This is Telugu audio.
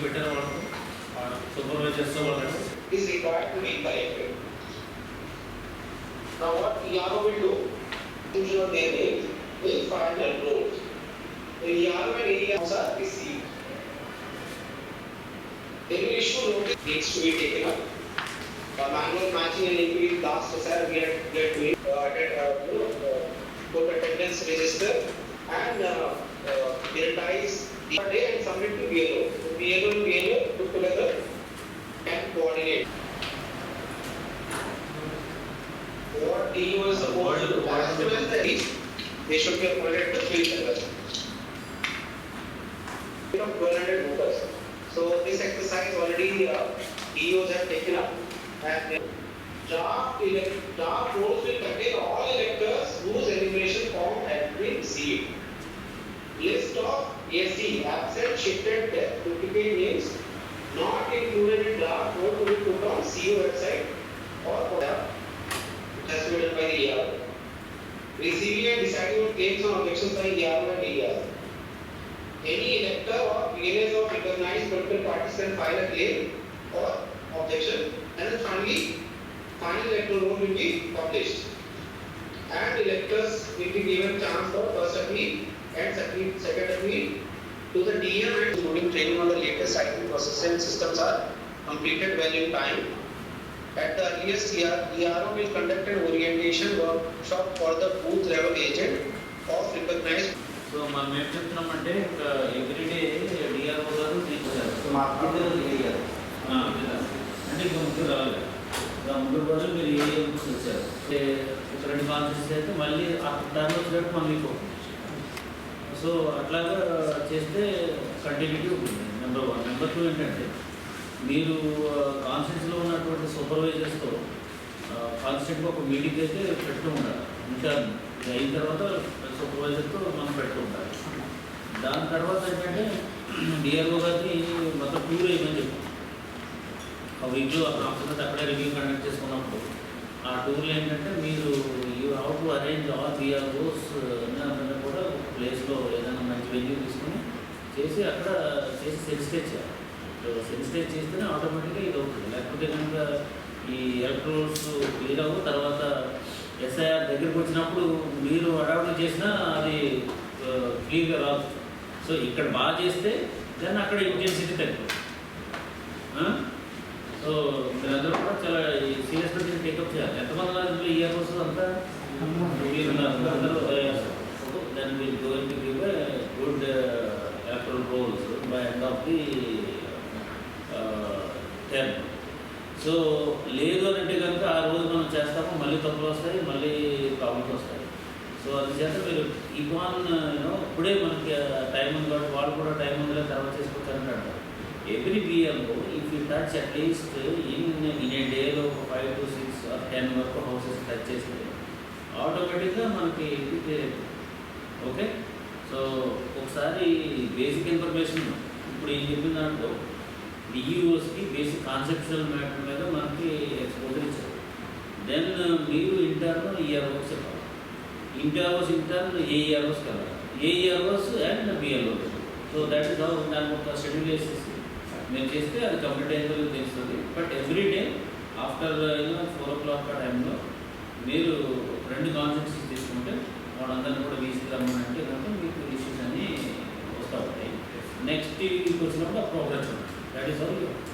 Twitter is required to be corrected. Now what Yaro will do, if your damage will find a road. The Yaro and areas are received. Then will issue notice needs to be taken up. The manual matching and inquiry last sir we had we had to uh, did, uh, you know, uh, put attendance register and uh, uh, digitize the day and submit to BLO. BLO as they should be appointed to field level. You know, twelve hundred voters. So this exercise already, uh, DOs have taken up. And draft elect, draft rolls will contain all electors whose enumeration form has been received. List of AC, absent, shifted, death, duplicate names not included in draft roll to be put on CO website or be done by the ER. Receiving and deciding on claims or objections by ER and. Any elector or PLS of recognized political parties can file a claim or objection and then finally, final electoral roll will be published. And electors will be given chance for first appeal and second, second appeal to the DM and including training on the latest IT processing systems are completed well in time. At the earliest, ER ERO will conduct an orientation workshop for the booth level agent of recognized so మనం ఏం చెప్తున్నామంటే ఎవ్రీడే డిఆర్ఓ గారు తీర్చారు సో మా ఇద్దరు వేయాలి అంటే ఇంకా ముగ్గురు రావాలి ఇంకా ముగ్గురు బదులు మీరు ఏ బుక్స్ వచ్చారు అంటే ఒక రెండు కాన్సెప్ట్స్ అయితే మళ్ళీ ఆ దాని వచ్చినట్టు మళ్ళీ ఇంకొక సో అట్లాగా చేస్తే కంటిన్యూటీ ఉంటుంది నెంబర్ వన్ నెంబర్ టూ ఏంటంటే మీరు కాన్సెప్ట్స్లో ఉన్నటువంటి సూపర్వైజర్స్తో కాన్స్టెంట్గా ఒక మీటింగ్ అయితే పెడుతూ ఉండాలి. ఉంటారు ఇది అయిన తర్వాత సూపర్వైజర్తో మనం పెడుతూ ఉండాలి. దాని తర్వాత ఏంటంటే డిఆర్ఓ గారిని మొత్తం టూర్ వేయమని చెప్పాం. ఆ వీక్లో ఆఫ్టర్ అక్కడే రివ్యూ కండక్ట్ చేసుకున్నప్పుడు ఆ టూర్లో ఏంటంటే మీరు you how to arrange all DROs అందరినీ కూడా ఒక ప్లేస్లో ఏదైనా మంచి వెన్యూ తీసుకొని చేసి అక్కడ చేసి సెటిస్ఫై చేయాలి. సెన్సిటైజ్ చేస్తేనే ఆటోమేటిక్గా ఇది అవుతుంది. లేకపోతే కనుక ఈ ఎలక్ట్రోల్స్ క్లియర్ అవ్వు తర్వాత ఎస్ఐఆర్ దగ్గరికి వచ్చినప్పుడు మీరు అడాప్ట్ చేసినా అది క్లియర్గా రాదు. సో ఇక్కడ బాగా చేస్తే దాన్ని అక్కడ ఇంటెన్సిటీ తగ్గుతుంది. సో మీరందరూ కూడా చాలా సీరియస్గా దీన్ని టేకప్ చేయాలి. ఎంతమంది ఉన్నారు ఇయర్ కోసం అంతా? మీరు అందరూ దాన్ని మీరు going good electoral rolls by end of the ten so లేదు అని అంటే కనుక ఆ రోజు మనం చేస్తాము మళ్ళీ తప్పులు వస్తాయి మళ్ళీ ప్రాబ్లమ్స్ వస్తాయి. సో అది చేత మీరు ఇవాన్ యూనో ఇప్పుడే మనకి టైం ఉంది కాబట్టి వాళ్ళు కూడా టైం ఉంది తర్వాత చేసుకోవచ్చు అంటారు ఎవ్రీ ఇయర్లో if you touch at least in in a డేలో ఒక five to six or ten వరకు హౌసెస్ టచ్ చేస్తే ఆటోమేటిక్గా మనకి ఓకే సో ఒకసారి బేసిక్ ఇన్ఫర్మేషన్ ఇప్పుడు ఏం చెప్పిన దాంట్లో డిఈఓస్కి బేసిక్ కాన్సెప్షువల్ మ్యాటర్ మీద మనకి ఎక్స్పోజర్ ఇచ్చారు. దెన్ uh, మీరు ఇంటర్న్ ఈఆర్ఓస్ చెప్పాలి. ఇంటర్ఓస్ ఇంటర్న్ ఏఈఆర్ఓస్ కలవాలి AEROs and BLOs so that is how దాని ఒక షెడ్యూల్ వేసేసి మీరు చేస్తే అది కంప్లీట్ అయిందో తెలుస్తుంది. But every day after you know four o'clock ఆ టైంలో మీరు రెండు కాన్సెప్ట్స్ తీసుకుంటే వాళ్ళందరినీ కూడా తీసుకురమ్మనంటే కనుక మీకు ఇష్యూస్ అన్నీ వస్తూ ఉంటాయి. నెక్స్ట్ వీక్ వచ్చినప్పుడు ఆ ప్రోగ్రెస్ ఉంటుంది realizando